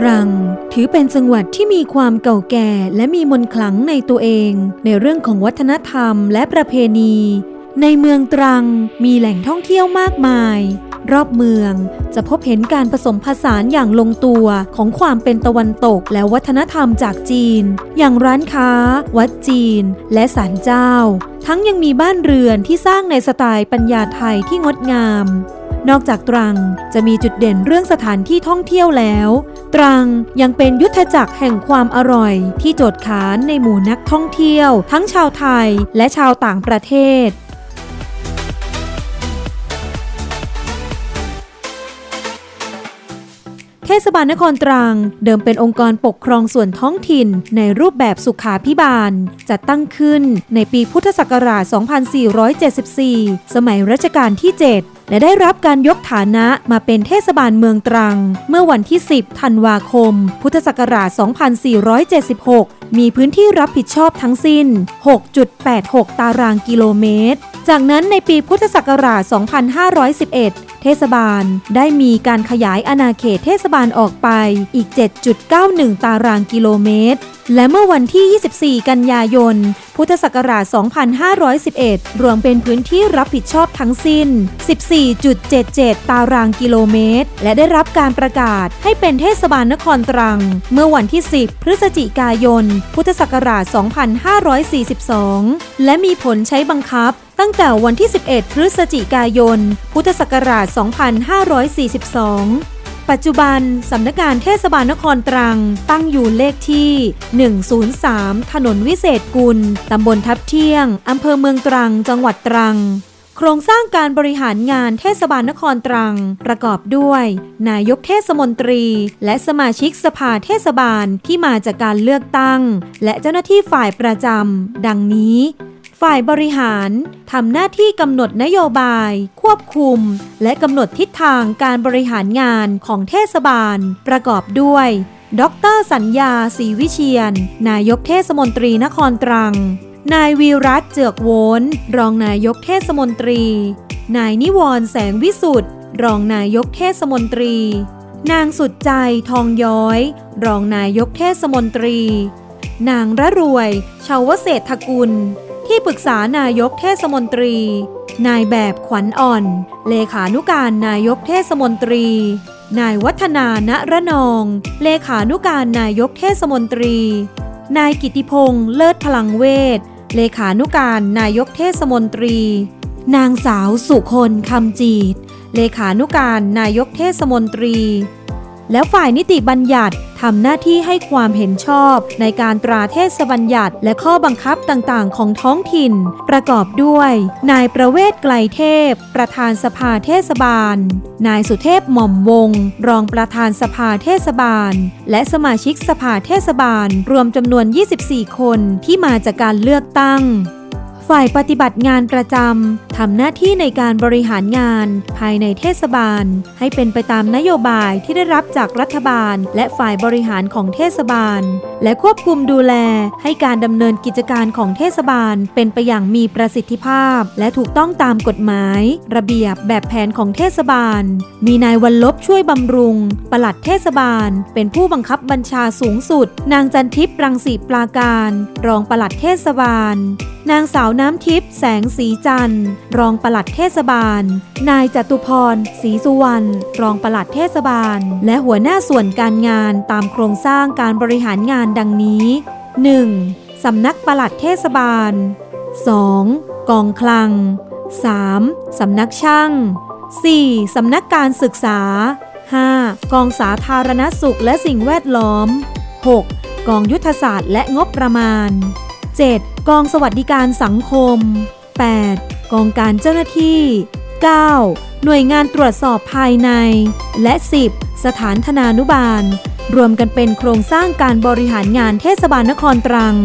ตรัง ถือเป็นจังหวัดที่มีความเก่าแก่และมีมนต์ขลังในตัวเอง ในเรื่องของวัฒนธรรมและประเพณี ในเมืองตรังมีแหล่งท่องเที่ยวมากมาย รอบเมืองจะพบเห็นการผสมผสานอย่างลงตัวของความเป็นตะวันตกและวัฒนธรรมจากจีน อย่างร้านค้า วัดจีน และศาลเจ้า ทั้งยังมีบ้านเรือนที่สร้างในสไตล์ปัญญาไทยที่งดงาม นอกจากตรังจะมีจุดเด่นเรื่องสถานที่ท่องเที่ยวแล้ว ตรังยังเป็นยุทธจักรแห่งความอร่อย ที่โจทย์ขานในหมู่นักท่องเที่ยว ทั้งชาวไทยและชาวต่างประเทศ เทศบาลนครตรัง เดิมเป็นองค์กรปกครองส่วนท้องถิ่นในรูปแบบสุขาพิบาล จัดตั้งขึ้นในปีพุทธศักราช 2474 สมัยรัชกาลที่ 7และได้รับการยกฐานะมาเป็นเทศบาลเมืองตรัง เมื่อวันที่ 10 ธันวาคม พุทธศักราช 2476 มีพื้นที่รับผิดชอบทั้งสิ้น 6.86 ตารางกิโลเมตร จากนั้นในปีพุทธศักราช 2511 เทศบาลได้มีการขยายอาณาเขตเทศบาลออกไปอีก 7.91 ตารางกิโลเมตร และเมื่อวันที่ 24 กันยายน พุทธศักราช 2511 รวมเป็นพื้นที่รับผิดชอบทั้งสิ้น 14.77 ตารางกิโลเมตร และได้รับการประกาศให้เป็นเทศบาลนครตรัง เมื่อวันที่ 10 พฤศจิกายน พุทธศักราช 2542 และมีผลใช้บังคับ ตั้งแต่วันที่ 11 พฤศจิกายน พุทธศักราช 2542ปัจจุบัน สำนักงานเทศบาลนครตรัง ตั้งอยู่เลขที่ 103 ถนนวิเศษกุล ตำบลทับเที่ยง อำเภอเมืองตรัง จังหวัดตรัง โครงสร้างการบริหารงานเทศบาลนครตรัง ประกอบด้วย นายกเทศมนตรี และสมาชิกสภาเทศบาลที่มาจากการเลือกตั้ง และเจ้าหน้าที่ฝ่ายประจำ ดังนี้ ฝ่ายบริหารทำหน้าที่กำหนดนโยบาย ควบคุม และกำหนดทิศทางการบริหารงานของเทศบาล ประกอบด้วยดรสัญญาศรีวิเชียน นายกเทศมนตรีนครตรัง นายวีรัตเจือกโวนรองนายกเทศมนตรี นายนิวรณ์แสงวิสุทธ์รองนายกเทศมนตรี นางสุดใจทองย้อย รองนายกเทศมนตรี นางระรวย ชาวเศรษฐกุล ที่ปรึกษานายกเทศมนตรี นายแบบขวัญอ่อน เลขานุการนายกเทศมนตรี นายวัฒนาณระนอง เลขานุการนายกเทศมนตรี นายกิติพงษ์เลิศพลังเวทเลขานุการนายกเทศมนตรี นางสาวสุคนคำจีดเลขานุการนายกเทศมนตรี แล้วฝ่ายนิติบัญญัติทำหน้าที่ให้ความเห็นชอบในการตราเทศบัญญัติและข้อบังคับต่างๆ ของท้องถิ่น ประกอบด้วย นายประเวศไกลเทพ ประธานสภาเทศบาล นายสุเทพหม่อมวง รองประธานสภาเทศบาล และสมาชิกสภาเทศบาล รวมจำนวน 24 คนที่มาจากการเลือกตั้ง ฝ่ายปฏิบัติงานประจำ ทำหน้าที่ในการบริหารงาน ภายในเทศบาล ให้เป็นไปตามนโยบายที่ได้รับจากรัฐบาล และฝ่ายบริหารของเทศบาล และควบคุมดูแลให้การดำเนินกิจการของเทศบาล เป็นไปอย่างมีประสิทธิภาพ และถูกต้องตามกฎหมาย ระเบียบแบบแผนของเทศบาล มีนายวันลบช่วยบำรุง ปลัดเทศบาล เป็นผู้บังคับบัญชาสูงสุด นางจันทิพย์รังสีปราการ รองปลัดเทศบาล นางสาวน้ำทิพย์แสงสีจันทร์รองปลัดเทศบาล นายจตุพรศรีสุวรรณ รองปลัดเทศบาล และหัวหน้าส่วนการงานตามโครงสร้างการบริหารงานดังนี้ 1. สำนักปลัดเทศบาล 2. กองคลัง 3. สำนักช่าง 4. สำนักการศึกษา 5. กองสาธารณสุขและสิ่งแวดล้อม 6. กองยุทธศาสตร์และงบประมาณ 7. กองสวัสดิการสังคม 8. กองการเจ้าหน้าที่ 9. หน่วยงานตรวจสอบภายใน และ 10. สถานธนานุบาล รวมกันเป็นโครงสร้างการบริหารงานเทศบาลนครตรัง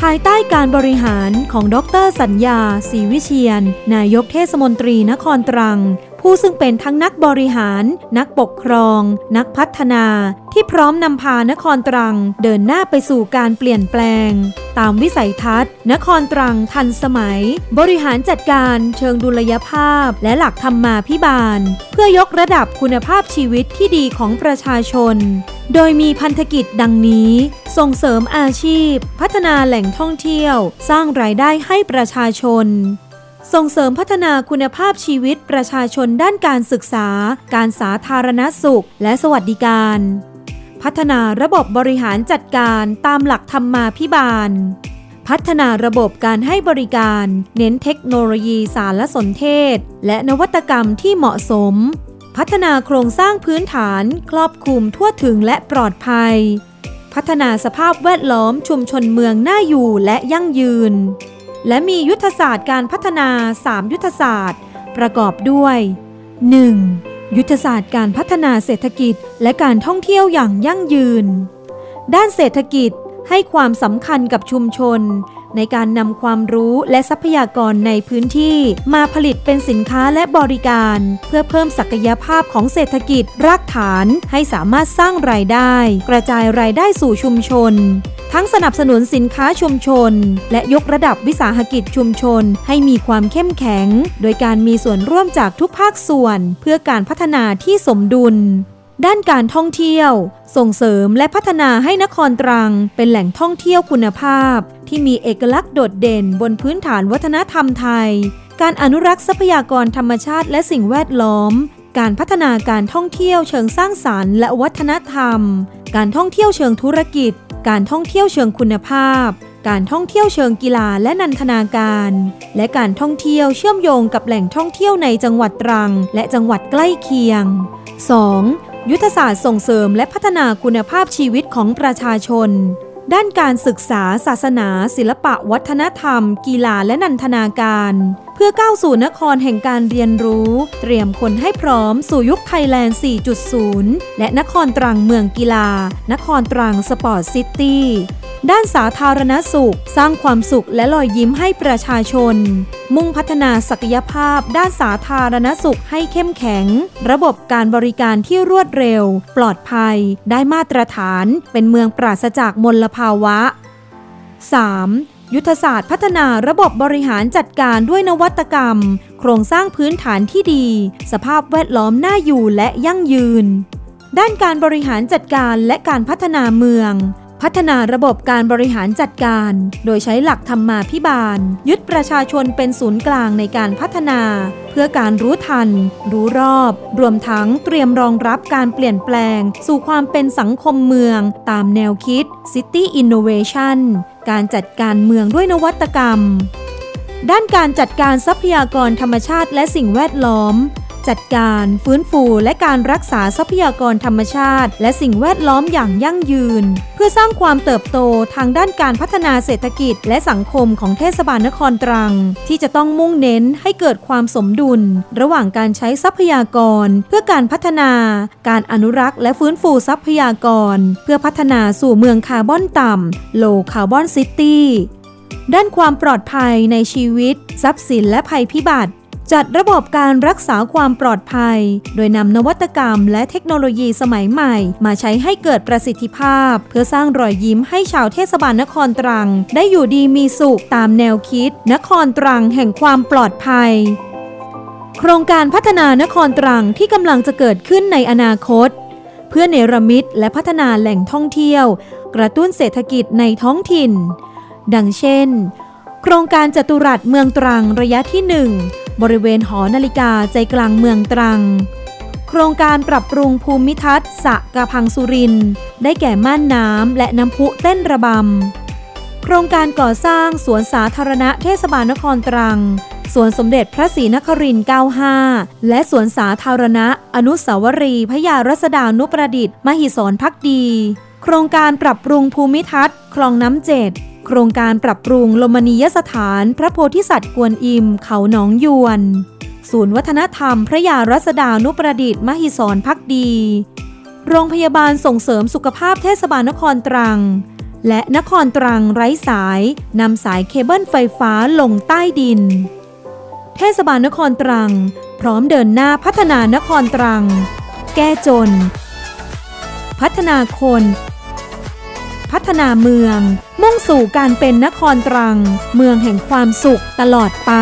ภายใต้การบริหารของดรสัญญาศรีวิเชียน นายกเทศมนตรีนครตรัง ผู้ซึ่งเป็นทั้งนักบริหาร นักปกครอง นักพัฒนา ที่พร้อมนำพานครตรัง เดินหน้าไปสู่การเปลี่ยนแปลง ตามวิสัยทัศน์ นครตรังทันสมัย บริหารจัดการเชิงดุลยภาพ และหลักธรรมาพิบาล เพื่อยกระดับคุณภาพชีวิตที่ดีของประชาชนโดยมีพันธกิจดังนี้ ส่งเสริมอาชีพ พัฒนาแหล่งท่องเที่ยว สร้างรายได้ให้ประชาชน ส่งเสริมพัฒนาคุณภาพชีวิตประชาชนด้านการศึกษา การสาธารณสุข และสวัสดิการ พัฒนาระบบบริหารจัดการตามหลักธรรมาพิบาล พัฒนาระบบการให้บริการ เน้นเทคโนโลยีสารสนเทศ และนวัตกรรมที่เหมาะสม พัฒนาโครงสร้างพื้นฐาน ครอบคลุมทั่วถึงและปลอดภัย พัฒนาสภาพแวดล้อมชุมชนเมืองน่าอยู่และยั่งยืน และมียุทธศาสตร์การพัฒนา 3 ยุทธศาสตร์ ประกอบด้วย 1. ยุทธศาสตร์การพัฒนาเศรษฐกิจและการท่องเที่ยวอย่างยั่งยืน ด้านเศรษฐกิจให้ความสำคัญกับชุมชน ในการนำความรู้และทรัพยากรในพื้นที่มาผลิตเป็นสินค้าและบริการ เพื่อเพิ่มศักยภาพของเศรษฐกิจรากฐานให้สามารถสร้างรายได้ กระจายรายได้สู่ชุมชน ทั้งสนับสนุนสินค้าชุมชน และยกระดับวิสาหกิจชุมชน ให้มีความเข้มแข็ง โดยการมีส่วนร่วมจากทุกภาคส่วน เพื่อการพัฒนาที่สมดุล ด้านการท่องเที่ยว ส่งเสริมและพัฒนาให้นครตรัง เป็นแหล่งท่องเที่ยวคุณภาพ ที่มีเอกลักษณ์โดดเด่นบนพื้นฐานวัฒนธรรมไทย การอนุรักษ์ทรัพยากรธรรมชาติและสิ่งแวดล้อม การพัฒนาการท่องเที่ยวเชิงสร้างสารรค์และวัฒนธรรม การท่องเที่ยวเชิงธุรกิจ การท่องเที่ยวเชิงคุณภาพ การท่องเที่ยวเชิงกีฬาและนันทนาการ และการท่องเที่ยวเชื่อมโยงกับแหล่งท่องเที่ยวในจังหวัดตรัง และจังหวัดใกล้เคียง 2. ยุทธศาสตร์ส่งเสริมและพัฒนาคุณภาพชีวิตของประชาชน ด้านการศึกษา ศาสนา ศิลปะ วัฒนธรรม กีฬาและนันทนาการ เพื่อก้าวสู่นครแห่งการเรียนรู้ เตรียมคนให้พร้อมสู่ยุคไทยแลนด์ 4.0 และนครตรังเมืองกีฬา นครตรังสปอร์ตซิตี้ ด้านสาธารณสุข สร้างความสุขและรอยยิ้มให้ประชาชน มุ่งพัฒนาศักยภาพ ด้านสาธารณสุขให้เข้มแข็ง ระบบการบริการที่รวดเร็ว ปลอดภัย ได้มาตรฐาน เป็นเมืองปราศจากมลภาวะ 3. ยุทธศาสตร์พัฒนาระบบบริหารจัดการด้วยนวัตกรรม โครงสร้างพื้นฐานที่ดี สภาพแวดล้อมน่าอยู่และยั่งยืน ด้านการบริหารจัดการและการพัฒนาเมือง พัฒนาระบบการบริหารจัดการ โดยใช้หลักธรรมาพิบาล ยึดประชาชนเป็นศูนย์กลางในการพัฒนา เพื่อการรู้ทัน รู้รอบ รวมทั้งเตรียมรองรับการเปลี่ยนแปลง สู่ความเป็นสังคมเมือง ตามแนวคิด City Innovation การจัดการเมืองด้วยนวัตกรรม ด้านการจัดการทรัพยากรธรรมชาติและสิ่งแวดล้อม จัดการ ฟื้นฟูและการรักษาทรัพยากรธรรมชาติ และสิ่งแวดล้อมอย่างยั่งยืน เพื่อสร้างความเติบโตทางด้านการพัฒนาเศรษฐกิจ และสังคมของเทศบาลนครตรัง ที่จะต้องมุ่งเน้นให้เกิดความสมดุล ระหว่างการใช้ทรัพยากร เพื่อการพัฒนา การอนุรักษ์ และฟื้นฟูทรัพยากร เพื่อพัฒนาสู่เมืองคาร์บอนต่ำ low carbon city ด้านความปลอดภัยในชีวิต ทรัพย์สินและภัยพิบัติ จัดระบบการรักษาความปลอดภัย โดยนำนวัตกรรมและเทคโนโลยีสมัยใหม่ มาใช้ให้เกิดประสิทธิภาพ เพื่อสร้างรอยยิ้มให้ชาวเทศบาลนครตรัง ได้อยู่ดีมีสุขตามแนวคิด นครตรังแห่งความปลอดภัย โครงการพัฒนานครตรังที่กำลังจะเกิดขึ้นในอนาคต เพื่อเนรมิตและพัฒนาแหล่งท่องเที่ยว กระตุ้นเศรษฐกิจในท้องถิ่น ดังเช่น โครงการจตุรัสเมืองตรังระยะที่ 1 บริเวณหอนาฬิกาใจกลางเมืองตรัง โครงการปรับปรุงภูมิทัศน์สะกระพังสุริน ได้แก่ม่านน้ำและน้ำพุเต้นระบำ โครงการก่อสร้างสวนสาธารณะเทศบาลนครตรัง สวนสมเด็จพระศรีนครินทร์95 และสวนสาธารณะ อนุสาวรีย์พยารัศดานุประดิษฐ์ มหิศรพักดี โครงการปรับปรุงภูมิทัศน์ คลองน้ำเจ็ด โครงการปรับปรุงลมณียสถานพระโพธิสัตว์กวนอิม เขาหนองยวน ศูนย์วัฒนธรรม พระยารัศดานุประดิษฐ์มหิศรพักดี โรงพยาบาลส่งเสริมสุขภาพเทศบาลนครตรัง และนครตรังไร้สายนำสายเคเบิลไฟฟ้าลงใต้ดิน เทศบาลนครตรัง พร้อมเดินหน้าพัฒนานครตรัง แก้จน พัฒนาคน พัฒนาเมือง มุ่งสู่การเป็นนครตรัง เมืองแห่งความสุขตลอดไป